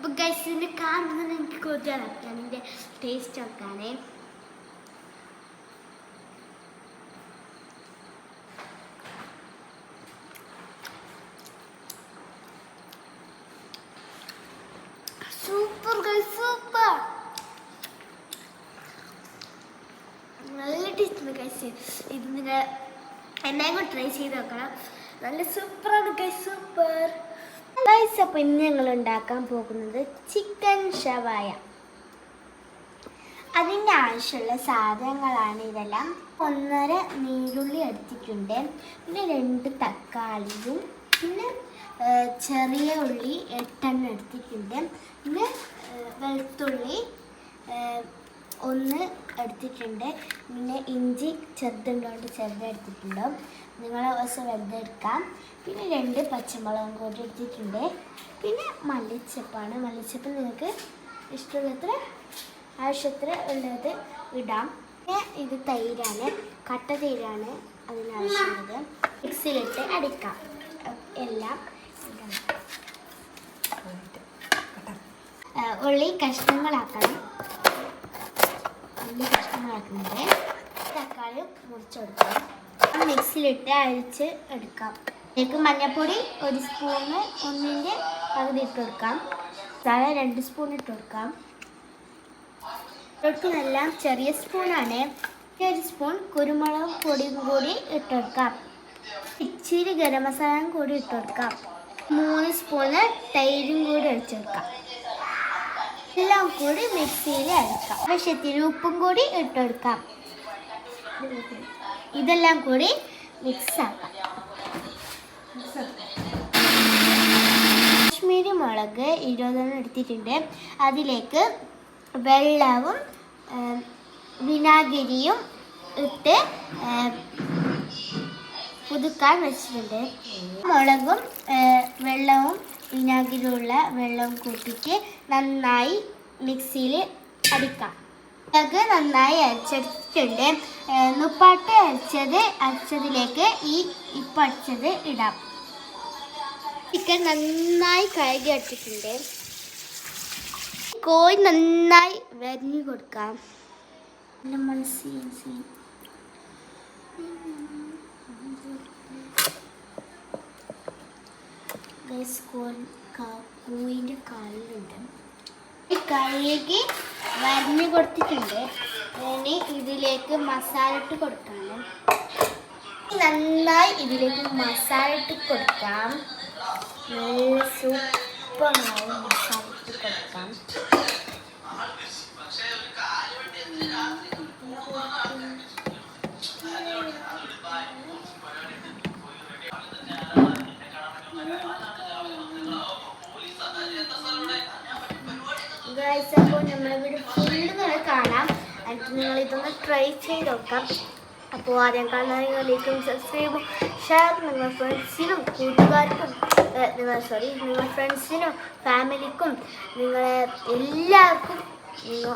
അപ്പോൾ ഗൈസ് ഇതിന്റെ കാണുന്നത് എനിക്ക് കൊതിയാണ് ഇതിന്റെ ടേസ്റ്റ് നോക്കാനേ. സൂപ്പർ ഗൈസ് സൂപ്പർ നല്ല ടേസ്റ്റ് ഗൈസ് ഇത് നിങ്ങൾ എന്നെയും ട്രൈ ചെയ്ത് നോക്കണം. നല്ല സൂപ്പറാണ് ഗൈസ് സൂപ്പർ ഗൈസ് അപ്പോൾ ഇന്ന് ഞങ്ങൾ ഉണ്ടാക്കാൻ പോകുന്നത് ചിക്കൻ ഷവായ. അതിന്റെ ആവശ്യമുള്ള സാധനങ്ങളാണ് ഇതെല്ലാം. ഒന്നര നീരുള്ളി എടുത്തിട്ടുണ്ട്. പിന്നെ രണ്ട് തക്കാളിയും പിന്നെ ചെറിയ ഉള്ളി എട്ടെണ്ണം എടുത്തിട്ടുണ്ട്. പിന്നെ വെളുത്തുള്ളി ഒന്ന് എടുത്തിട്ടുണ്ട്. പിന്നെ ഇഞ്ചി ചെറുതുണ്ടോണ്ട് ചെറുത് എടുത്തിട്ടുണ്ട്. നിങ്ങൾ ദിവസം എടുക്കാം. പിന്നെ രണ്ട് പച്ചമുളകും കൂടി എടുത്തിട്ടുണ്ട്. പിന്നെ മല്ലിച്ചപ്പാണ്. മല്ലിച്ചപ്പ് നിങ്ങൾക്ക് ഇഷ്ടമുള്ളത്ര ആവശ്യത്തിന് ഉള്ളത് ഇടാം. പിന്നെ ഇത് തൈരാണ്. കട്ട തൈരാണ് അതിനാവശ്യമുള്ളത്. മിക്സിയിലിട്ട് അടിക്കാം. എല്ലാം ഇടാം ഉള്ളി കഷ്ണങ്ങളാക്കണം. ഉള്ളി കഷ്ണങ്ങളാക്കുന്നത് തക്കാളി മുറിച്ചെടുക്കാം. മിക്സിയിലിട്ട് അരിച്ച് എടുക്കാം. ഇതിലേക്ക് മഞ്ഞൾപ്പൊടി ഒരു സ്പൂണ് ഒന്നിന്റെ പകുതി ഇട്ട് കൊടുക്കാം. മസാല രണ്ട് സ്പൂൺ ഇട്ട് കൊടുക്കാം. ഇട്ടെല്ലാം ചെറിയ സ്പൂണാണ്. ഒരു സ്പൂൺ കുരുമുളക് പൊടിയും കൂടി ഇട്ടെടുക്കാം ഇച്ചിരി ഗരം മസാലയും കൂടി ഇട്ടെടുക്കാം മൂന്ന് സ്പൂണ് തൈരും കൂടി ഒഴിച്ചെടുക്കാം എല്ലാം കൂടി മിക്സിയിൽ അരക്കാം. ആവശ്യത്തിന് ഉപ്പും കൂടി ഇട്ടെടുക്കാം. ഇതെല്ലാം കൂടി മിക്സ് ആക്കാം കാശ്മീരി മുളക് ഇരുപതെണ്ണം എടുത്തിട്ടുണ്ട്. അതിലേക്ക് വെള്ളവും വിനാഗിരിയും ഇട്ട് പുതുക്കാൻ വെച്ചിട്ടുണ്ട്. മുളകും വെള്ളവും വിനാഗിരിയുള്ള വെള്ളവും കൂട്ടിയിട്ട് നന്നായി മിക്സിയിൽ അടിക്കാം. മുളക് നന്നായി അരച്ചെടുത്തിട്ടുണ്ട്. നുപ്പാട്ട് അരച്ചത് അരച്ചതിലേക്ക് ഈ ഇപ്പം അരച്ചത് ഇടാം. ചിക്കൻ നന്നായി കഴുകി അടിച്ചിട്ടുണ്ട് കോഴി നന്നായി വരഞ്ഞ് കൊടുക്കാം. മനസ്സിൽ കോഴിന്റെ കാലിലുണ്ട്. കഴുകി വരഞ്ഞ് കൊടുത്തിട്ടുണ്ട്. ഇനി ഇതിലേക്ക് മസാല ഇട്ട് കൊടുക്കണം. നന്നായി ഇതിലേക്ക് മസാല ഇട്ട് കൊടുക്കാം. നല്ല സൂപ്പറായി മസാല ഇട്ട് കൊടുക്കാം ഗൈസ് അപ്പോൾ നമ്മളിവിടെ ഫുള്ള് നിങ്ങൾ കാണാം എന്നിട്ട് നിങ്ങൾ ഇതൊന്ന് ട്രൈ ചെയ്ത് നോക്കാം. അപ്പോൾ ആദ്യം കാണുന്നതിലേക്കും സബ്സ്ക്രൈബും ഷെയർ നിങ്ങൾ ഫ്രണ്ട്സിനും കൂട്ടുകാർക്കും നിങ്ങൾ സോറി നിങ്ങൾ ഫ്രണ്ട്സിനും ഫാമിലിക്കും നിങ്ങളെ എല്ലാവർക്കും നിങ്ങൾ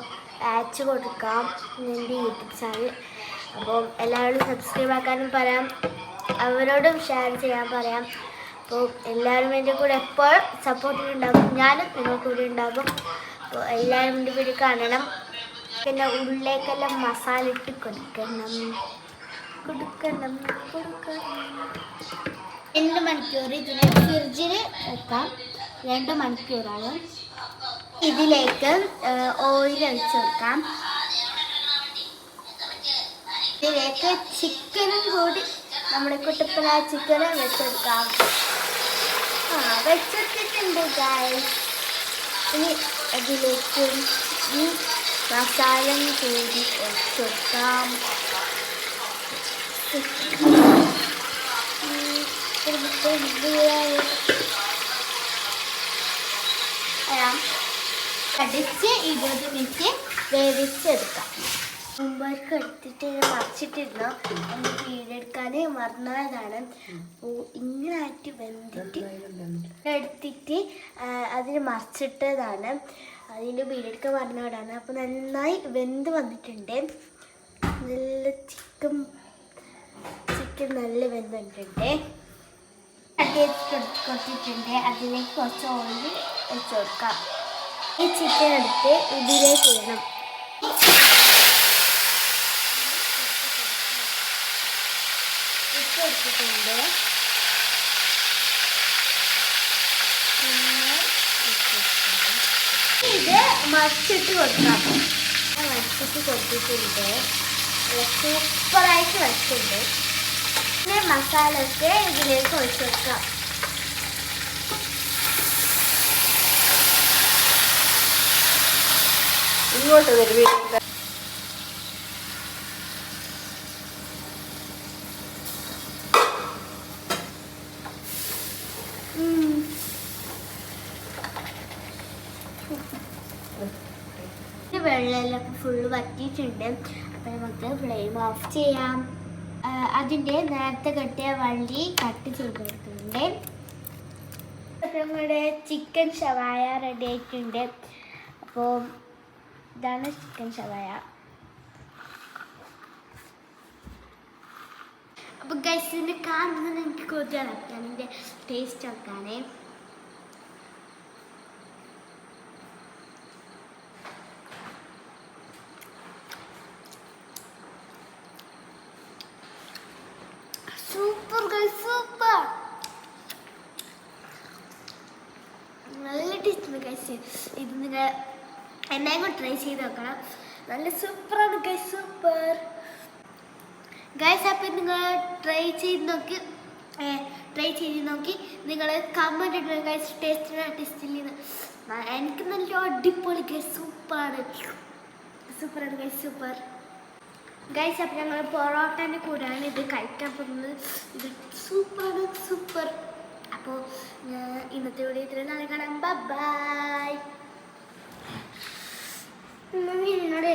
അയച്ചു കൊടുക്കാം എന്റെ യൂട്യൂബ് ചാനൽ. അപ്പോൾ എല്ലാവരോടും സബ്സ്ക്രൈബ് ആക്കാനും പറയാം. അവരോടും ഷെയർ ചെയ്യാൻ പറയാം. അപ്പോൾ എല്ലാവരും എന്റെ കൂടെ എപ്പോഴും സപ്പോർട്ടിലുണ്ടാകും ഞാനും നിങ്ങൾ കൂടെ ഉണ്ടാകും. അപ്പോൾ എല്ലാവരും എന്റെ കൂടി കാണണം. പിന്നെ ഉള്ളിലേക്കെല്ലാം മസാല ഇട്ട് കൊടുക്കണം. കൊടുക്കണം കൊടുക്കണം. രണ്ട് മണിക്കൂർ ഇതിനെ ഫ്രിഡ്ജിൽ വെക്കാം. രണ്ട് മണിക്കൂറാണ്. ഇതിലേക്ക് ഓയിൽ ഒഴിച്ച് കൊടുക്കാം. ഇതിലേക്ക് ചിക്കനും കൂടി നമ്മുടെ കുട്ടപ്പന ചിക്കനും വെച്ചെടുക്കാം ആ വെച്ചെടുത്തിട്ടുണ്ട് ഗായ് ഇനി അതിലേക്ക് ഈ മസാലയും കൂടി ഒഴിച്ചെടുക്കാം അടിച്ച് ഇരുപത് മിനിറ്റ് വേവിച്ചെടുക്കാം. മുമ്പേക്ക് എടുത്തിട്ട് മറിച്ചിട്ടിരുന്നു എന്റെ വീടെടുക്കാൻ മറന്നതാണ്. ഇങ്ങനെ ആയിട്ട് വെന്തിട്ട് എടുത്തിട്ട് അതിന് മറിച്ചിട്ടതാണ്. അതിന്റെ വീടെടുക്കാൻ മറന്നതാണ് അപ്പോൾ നന്നായി വെന്ത് വന്നിട്ടുണ്ട്. നല്ല ചിക്കൻ ചിക്കൻ നല്ല വെന്ത് വന്നിട്ടുണ്ട്. കൊടുത്തിട്ടുണ്ട്. അതിലേക്ക് കുറച്ച് ഓയിൽ വെച്ച് കൊടുക്കാം. ഈ ചിക്കൻ എടുത്ത് ഇതിലേക്ക് ഇടണം. ഇട്ട് പിന്നെ ഇട്ടിട്ടുണ്ട്. ഇത് മറിച്ചിട്ട് കൊടുക്കാം. മറിച്ചിട്ട് കൊടുത്തിട്ടുണ്ട്. സൂപ്പറായിട്ട് വച്ചിട്ടുണ്ട് പിന്നെ മസാല ഒക്കെ ഇതിലേക്ക് ഒഴിച്ചു കൊടുക്കാം. ഇങ്ങോട്ട് വരും ഉം. ഈ വെള്ളമെല്ലാം ഫുള്ള് വറ്റിയിട്ടുണ്ട്. അപ്പോൾ നമുക്ക് ഫ്ലെയിം ഓഫ് ചെയ്യാം. അതിന്റെ നേരത്തെ കെട്ടിയ വള്ളി കട്ട് ചെയ്ത് കൊടുക്കുന്നുണ്ട് നമ്മുടെ ചിക്കൻ ഷവായ റെഡി ആയിട്ടുണ്ട്. അപ്പോൾ ഇതാണ് ചിക്കൻ ഷവായ അപ്പോൾ ഗൈസിന്റെ കാണുന്നത് എനിക്ക് കൂടുതലാണ് അപ്പം അതിന്റെ ടേസ്റ്റ് നോക്കാനേ. സൂപ്പർ സൂപ്പർ നല്ല ടേസ്റ്റ് ഗൈസ് ഇത് നിങ്ങൾ എന്നെയും ട്രൈ ചെയ്ത് നോക്കണം. നല്ല സൂപ്പറാണ് ഗൈസ് സൂപ്പർ ഗൈസ് അപ്പം നിങ്ങൾ ട്രൈ ചെയ്ത് നോക്കി. ട്രൈ ചെയ്ത് നോക്കി. നിങ്ങൾ കമന്റ് ഇടുക ഗൈസ് ടേസ്റ്റ് ടേസ്റ്റിൽ എനിക്ക് നല്ല അടിപൊളി ഗൈസ് സൂപ്പറാണ് സൂപ്പറാണ് ഗൈസ് സൂപ്പർ ഗൈസ് അപ്പം ഞങ്ങൾ പൊറോട്ടേന്റെ കൂടെയാണ് ഇത് കഴിക്കാൻ പോകുന്നത്. ഇത് സൂപ്പർ. സൂപ്പർ അപ്പോൾ ഇന്നത്തെ ഇവിടെ ഇത്രയും നാളെ കാണാം. ബൈ എന്നോട്